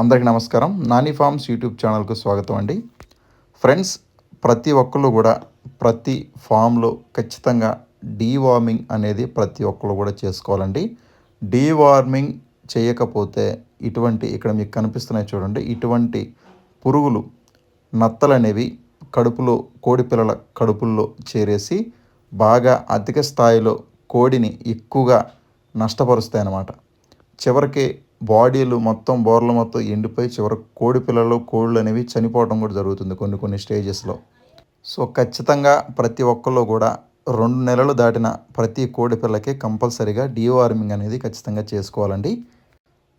అందరికీ నమస్కారం. Nani forms YouTube ఛానల్కు స్వాగతం అండి. ఫ్రెండ్స్ ప్రతి ఒక్కళ్ళు కూడా ప్రతి ఫామ్లో ఖచ్చితంగా డీవార్మింగ్ అనేది ప్రతి ఒక్కళ్ళు కూడా చేసుకోవాలండి. డీవార్మింగ్ చేయకపోతే ఇటువంటి ఇక్కడ మీకు కనిపిస్తున్నాయి చూడండి. ఇటువంటి పురుగులు నత్తలు అనేవి కడుపులో కోడి పిల్లల కడుపుల్లో చేరేసి బాగా అధిక స్థాయిలో కోడిని ఎక్కువగా నష్టపరుస్తాయి అన్నమాట చివరికి బాడీలు మొత్తం బోర్లు మొత్తం ఎండిపోయి చివరకు కోడి పిల్లలు కోళ్ళు అనేవి చనిపోవడం కూడా జరుగుతుంది కొన్ని కొన్ని స్టేజెస్లో సో ఖచ్చితంగా ప్రతి ఒక్కళ్ళు కూడా రెండు నెలలు దాటిన ప్రతి కోడి పిల్లకి కంపల్సరీగా డీవార్మింగ్ అనేది ఖచ్చితంగా చేసుకోవాలండి.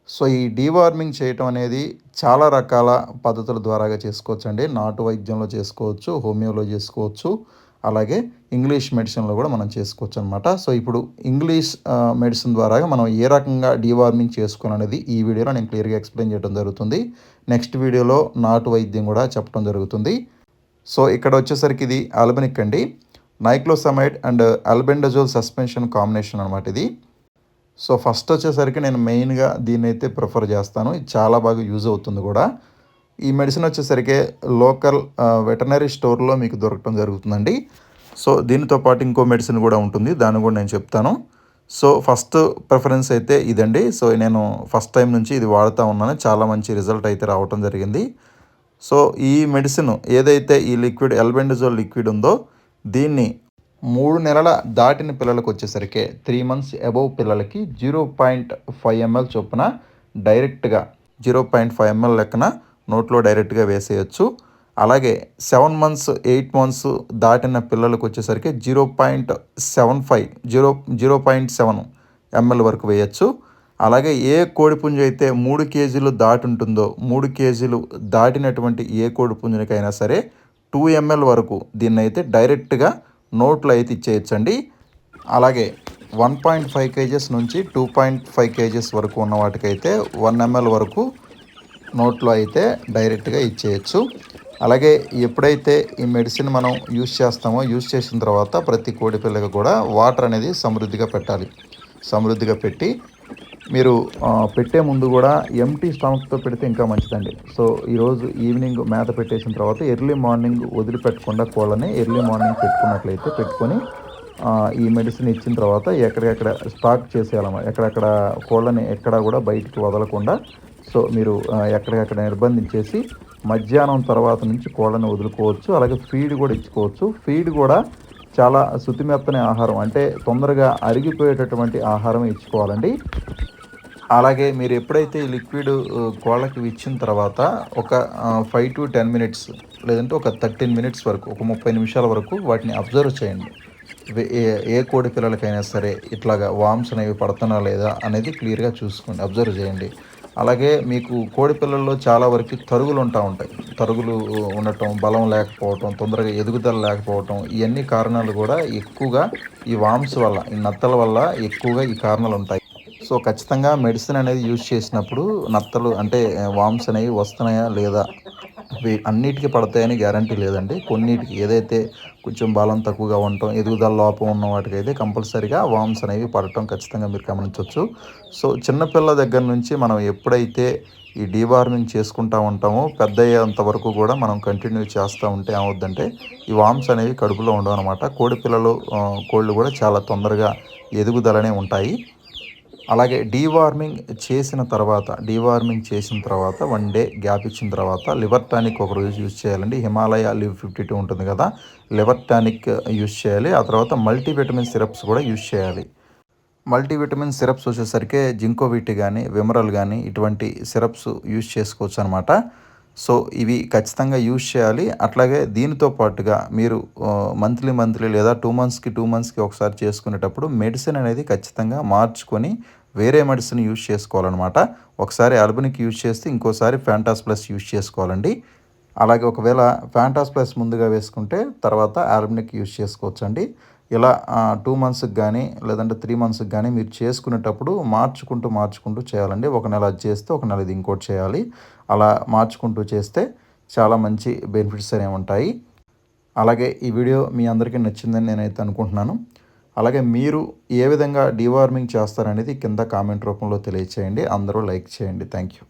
సో ఈ డీవార్మింగ్ చేయటం అనేది చాలా రకాల పద్ధతుల ద్వారాగా చేసుకోవచ్చండి. నాటు వైద్యంలో చేసుకోవచ్చు హోమియోలో చేసుకోవచ్చు. అలాగే ఇంగ్లీష్ మెడిసిన్లో కూడా మనం చేసుకోవచ్చు అనమాట సో ఇప్పుడు ఇంగ్లీష్ మెడిసిన్ ద్వారా మనం ఏ రకంగా డీవార్మింగ్ చేసుకోవాలనేది ఈ వీడియోలో నేను క్లియర్గా ఎక్స్ప్లెయిన్ చేయడం జరుగుతుంది. నెక్స్ట్ వీడియోలో నాటు వైద్యం కూడా చెప్పడం జరుగుతుంది. సో ఇక్కడ వచ్చేసరికి ఇది ఆల్బనిక్ అండి. Niclosamide and albendazole suspension combination అనమాట ఇది. సో ఫస్ట్ వచ్చేసరికి నేను మెయిన్గా దీన్ని అయితే ప్రిఫర్ చేస్తాను. ఇది చాలా బాగా యూజ్ అవుతుంది కూడా. ఈ మెడిసిన్ వచ్చేసరికి లోకల్ వెటనరీ స్టోర్లో మీకు దొరకడం జరుగుతుందండి. సో దీనితో పాటు ఇంకో మెడిసిన్ కూడా ఉంటుంది. దాన్ని కూడా నేను చెప్తాను. సో ఫస్ట్ ప్రిఫరెన్స్ అయితే ఇదండి. సో నేను ఫస్ట్ టైం నుంచి ఇది వాడుతూ ఉన్నాను. చాలా మంచి రిజల్ట్ అయితే రావటం జరిగింది. సో ఈ మెడిసిన్ ఏదైతే ఈ లిక్విడ్ ఎల్బెండజోల్ లిక్విడ్ ఉందో దీన్ని మూడు నెలల దాటిన పిల్లలకు వచ్చేసరికి త్రీ మంత్స్ అబోవ్ పిల్లలకి జీరో పాయింట్ ఫైవ్ ఎంఎల్ చొప్పున డైరెక్ట్గా జీరో పాయింట్ ఫైవ్ ఎంఎల్ లెక్కన నోట్లో డైరెక్ట్గా వేసేయచ్చు. అలాగే సెవెన్ మంత్స్ ఎయిట్ మంత్స్ దాటిన పిల్లలకు వచ్చేసరికి zero point seven five zero zero point seven ML వరకు వేయచ్చు. అలాగే ఏ కోడిపుంజు అయితే మూడు కేజీలు దాటి ఉంటుందో మూడు కేజీలు దాటినటువంటి ఏ కోడిపుంజునికైనా సరే టూ ఎంఎల్ వరకు దీన్ని అయితే డైరెక్ట్గా నోట్లో అయితే ఇచ్చేయచ్చండి. అలాగే వన్ పాయింట్ ఫైవ్ కేజెస్ నుంచి టూ పాయింట్ ఫైవ్ కేజెస్ వరకు ఉన్న వాటికైతే వన్ ఎంఎల్ వరకు నోట్లో అయితే డైరెక్ట్గా ఇచ్చేయచ్చు. అలాగే ఎప్పుడైతే ఈ మెడిసిన్ మనం యూస్ చేస్తామో యూస్ చేసిన తర్వాత ప్రతి కోడి పిల్లకి కూడా వాటర్ అనేది సమృద్ధిగా పెట్టాలి. సమృద్ధిగా పెట్టి మీరు పెట్టే ముందు కూడా ఎంటీ స్టమక్తో పెడితే ఇంకా మంచిదండి. సో ఈరోజు ఈవినింగ్ మేత పెట్టేసిన తర్వాత ఎర్లీ మార్నింగ్ వదిలిపెట్టకుండా కోళ్ళని ఎర్లీ మార్నింగ్ పెట్టుకున్నట్లయితే పెట్టుకొని ఈ మెడిసిన్ ఇచ్చిన తర్వాత ఎక్కడెక్కడ స్టాక్ చేసేయాలన్నమాట. ఎక్కడెక్కడ కోళ్ళని ఎక్కడా కూడా బయటికి వదలకుండా సో మీరు ఎక్కడికక్కడ నిర్బంధించేసి మధ్యాహ్నం తర్వాత నుంచి కోళ్ళని వదులుకోవచ్చు అలాగే ఫీడ్ కూడా ఇచ్చుకోవచ్చు. ఫీడ్ కూడా చాలా శుతిమెత్తని ఆహారం అంటే తొందరగా అరిగిపోయేటటువంటి ఆహారం ఇచ్చుకోవాలండి. అలాగే మీరు ఎప్పుడైతే ఈ లిక్విడ్ కోళ్ళకి ఇచ్చిన తర్వాత ఒక ఫైవ్ టు టెన్ మినిట్స్ లేదంటే ఒక థర్టీన్ మినిట్స్ వరకు ఒక ముప్పై నిమిషాల వరకు వాటిని అబ్జర్వ్ చేయండి. ఏ ఏ కోడి పిల్లలకైనా సరే ఇట్లాగా వామ్స్ అనేవి పడుతున్నా లేదా అనేది క్లియర్గా చూసుకోండి అబ్జర్వ్ చేయండి. అలాగే మీకు కోడి పిల్లల్లో చాలా వరకు తరుగులు ఉంటా ఉంటాయి. తరుగులు ఉండటం బలం లేకపోవటం తొందరగా ఎదుగుదల లేకపోవటం ఇవన్నీ కారణాలు కూడా ఎక్కువగా ఈ వామ్స్ వల్ల ఈ నత్తల వల్ల ఎక్కువగా ఈ కారణాలు ఉంటాయి. సో ఖచ్చితంగా మెడిసిన్ అనేది యూజ్ చేసినప్పుడు నత్తలు అంటే వామ్స్ అనేవి వస్తున్నాయా లేదా అన్నిటికీ పడతాయని గ్యారంటీ లేదండి. కొన్నిటికి ఏదైతే కొంచెం బలం తక్కువగా ఉండటం ఎదుగుదల లోపం ఉన్న వాటికైతే కంపల్సరీగా వామ్స్ అనేవి పడటం ఖచ్చితంగా మీరు గమనించవచ్చు సో చిన్నపిల్ల దగ్గర నుంచి మనం ఎప్పుడైతే ఈ డీవార్మింగ్ చేసుకుంటూ ఉంటామో పెద్ద అయ్యేంత వరకు కూడా మనం కంటిన్యూ చేస్తూ ఉంటే ఏమవుద్దంటే ఈ వామ్స్ అనేవి కడుపులో ఉండవు అనమాట కోడి పిల్లలు కోళ్ళు కూడా చాలా తొందరగా ఎదుగుదలనే ఉంటాయి. అలాగే డీవార్మింగ్ చేసిన తర్వాత డీవార్మింగ్ చేసిన తర్వాత వన్ డే గ్యాప్ ఇచ్చిన తర్వాత లివర్ టానిక్ ఒక రోజు యూజ్ చేయాలండి. హిమాలయ లివ్ ఫిఫ్టీ టూ ఉంటుంది కదా లివర్ టానిక్ యూజ్ చేయాలి. ఆ తర్వాత మల్టీవిటమిన్ సిరప్స్ కూడా యూజ్ చేయాలి. మల్టీవిటమిన్ సిరప్స్ వచ్చేసరికి జింకోవిటి కానీ విమరల్ కానీ ఇటువంటి సిరప్స్ యూజ్ చేసుకోవచ్చు అనమాట సో ఇవి ఖచ్చితంగా యూజ్ చేయాలి. అట్లాగే దీనితో పాటుగా మీరు మంత్లీ మంత్లీ లేదా టూ మంత్స్కి టూ మంత్స్కి ఒకసారి చేసుకునేటప్పుడు మెడిసిన్ అనేది ఖచ్చితంగా మార్చుకొని వేరే మెడిసిన్ యూజ్ చేసుకోవాలన్నమాట. ఒకసారి అల్బనిక్ యూజ్ చేస్తే ఇంకోసారి ఫ్యాంటాస్ ప్లస్ యూజ్ చేసుకోవాలండి. అలాగే ఒకవేళ ఫ్యాంటాస్ ప్లస్ ముందుగా వేసుకుంటే తర్వాత ఆల్బనిక్ యూజ్ చేసుకోవచ్చండి. ఇలా టూ మంత్స్కి కానీ లేదంటే త్రీ మంత్స్కి కానీ మీరు చేసుకునేటప్పుడు మార్చుకుంటూ మార్చుకుంటూ చేయాలండి. ఒక నెల అది చేస్తే ఒక నెల ఇది ఇంకోటి చేయాలి. అలా మార్చుకుంటూ చేస్తే చాలా మంచి బెనిఫిట్స్ అనేవి ఉంటాయి. అలాగే ఈ వీడియో మీ అందరికీ నచ్చిందని నేనైతే అనుకుంటున్నాను. అలాగే మీరు ఏ విధంగా డివార్మింగ్ చేస్తారనేది కింద కామెంట్ రూపంలో తెలియచేయండి. అందరూ లైక్ చేయండి. Thank you